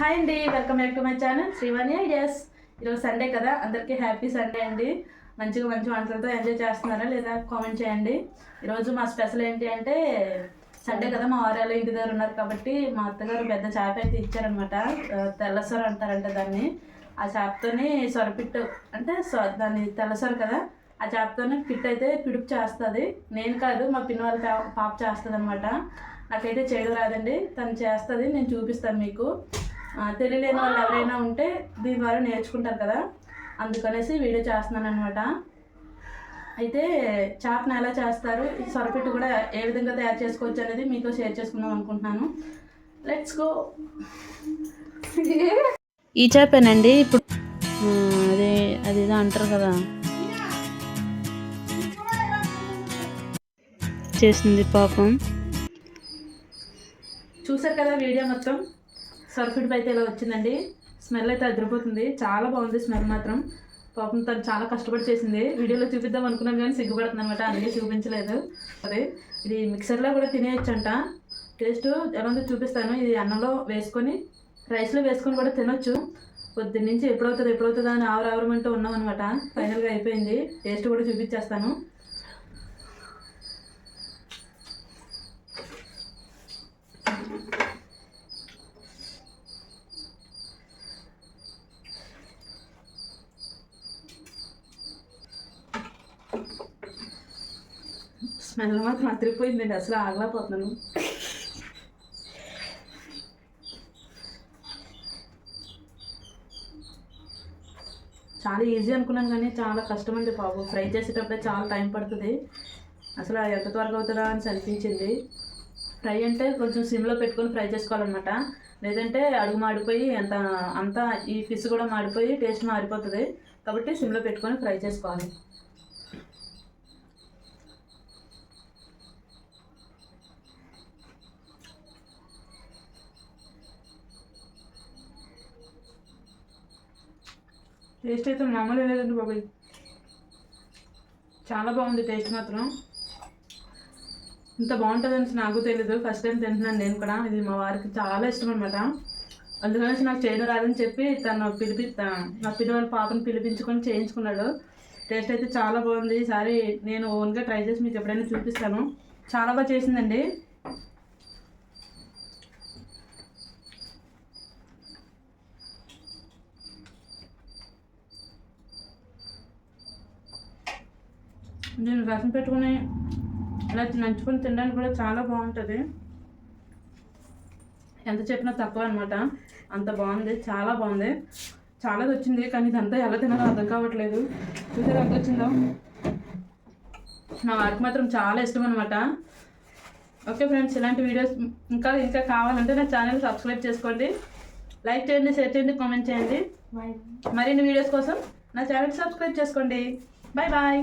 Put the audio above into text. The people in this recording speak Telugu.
హాయ్ అండి welcome back to my channel Srivani ideas ఈరోజు సండే కదా అందరికీ హ్యాపీ సండే అండి. మంచిగా మంచి వంటలతో ఎంజాయ్ చేస్తున్నారా లేదా కామెంట్ చేయండి. ఈరోజు మా స్పెషల్ ఏంటి అంటే సండే కదా మా వారాలు ఇంటి దగ్గర ఉన్నారు కాబట్టి మా అత్తగారు పెద్ద చేప అయితే ఇచ్చారనమాట తెల్లసొర అంటారంట దాన్ని. ఆ చేపతోని సొరపిట్టు అంటే సొ- దాన్ని తెల్లసొర కదా ఆ చేపతోనే పిట్ అయితే పిడుపు చేస్తుంది. నేను కాదు మా పిన్న వాళ్ళ పాప చేస్తుంది అనమాట నాకైతే చేయడం రాదండి తను చేస్తుంది నేను చూపిస్తాను మీకు. తెలియలేని వాళ్ళు ఎవరైనా ఉంటే దీని ద్వారా నేర్చుకుంటారు కదా. అందుకనేసి వీడియో చేస్తున్నాను అనమాట అయితే చేపను ఎలా చేస్తారు? ఈ సొరపిట్టు కూడా ఏ విధంగా తయారు చేసుకోవచ్చు అనేది మీతో షేర్ చేసుకుందాం అనుకుంటున్నాను. లెట్స్ గో ఈ చేపేనండి ఇప్పుడు అదే అదేదో అంటారు కదా. చేసింది పాపం. చూసారు కదా వీడియో మొత్తం? సర్ఫిడ్ అయితే ఇలా వచ్చిందండి. స్మెల్ అయితే అదిరిపోతుంది. చాలా బాగుంది స్మెల్ మాత్రం. పాపం తను చాలా కష్టపడి చేసింది. వీడియోలో చూపిద్దాం అనుకున్నాం కానీ సిగ్గుపడుతుంది అనమాట అందుకే చూపించలేదు. అదే ఇది మిక్సర్లో కూడా తినేయచ్చంట. టేస్ట్ ఎలా ఉందో చూపిస్తాను. ఇది అన్నంలో వేసుకొని రైస్లో వేసుకొని కూడా తినొచ్చు. పొద్దున్న నుంచి ఎప్పుడవుతుంది ఎప్పుడవుతుందా అని ఆవరావరమంటూ ఉన్నాం అనమాట ఫైనల్గా అయిపోయింది. టేస్ట్ కూడా చూపించేస్తాను. స్మెల్ మాత్రం అదిరిపోయిందండి అసలు ఆగలేకపోతున్నాను. చాలా ఈజీ అనుకున్నాను కానీ చాలా కష్టం అండి బాబు. ఫ్రై చేసేటప్పుడే చాలా టైం పడుతుంది. అసలు ఎంత త్వరగా అవుతుందా అని అనిపించింది. ఫ్రై అంటే కొంచెం సిమ్లో పెట్టుకొని ఫ్రై చేసుకోవాలన్నమాట. లేదంటే అడుగు మాడిపోయి అంత అంతా ఈ ఫిష్ కూడా మాడిపోయి టేస్ట్ మారిపోతుంది. కాబట్టి సిమ్లో పెట్టుకొని ఫ్రై చేసుకోవాలి. టేస్ట్ అయితే మామూలు లేదండి బాబు. చాలా బాగుంది టేస్ట్ మాత్రం. ఇంత బాగుంటుందని నాకు తెలీదు. ఫస్ట్ టైం తింటున్నాను నేను కూడా. ఇది మా వారికి చాలా ఇష్టం అనమాట అందుకని నాకు చేయడం రాదని చెప్పి తను పిలిపి నా పిల్లవాళ్ళ పిల్లి వాళ్ళ పాపను పిలిపించుకొని చేయించుకున్నాడు. టేస్ట్ అయితే చాలా బాగుంది. ఈసారి నేను ఓన్గా ట్రై చేసి మీకు ఎప్పుడైనా చూపిస్తాను. చాలా బాగా చేసిందండి. దీన్ని రసం పెట్టుకుని ఇలా నంచుకొని తినడానికి కూడా చాలా బాగుంటుంది. ఎంత చెప్పినా తక్కువ అనమాట అంత బాగుంది చాలా బాగుంది. చాలా వచ్చింది కానీ ఇదంతా ఎలా తినాలో అర్థం కావట్లేదు. చూసారు ఎంత వచ్చిందో? నా వారికి మాత్రం చాలా ఇష్టం అనమాట ఓకే ఫ్రెండ్స్ ఇలాంటి వీడియోస్ ఇంకా ఇంకా కావాలంటే నా ఛానల్ సబ్స్క్రైబ్ చేసుకోండి. లైక్ చేయండి షేర్ చేయండి కామెంట్ చేయండి. మరిన్ని వీడియోస్ కోసం నా ఛానల్ సబ్స్క్రైబ్ చేసుకోండి. Bye bye.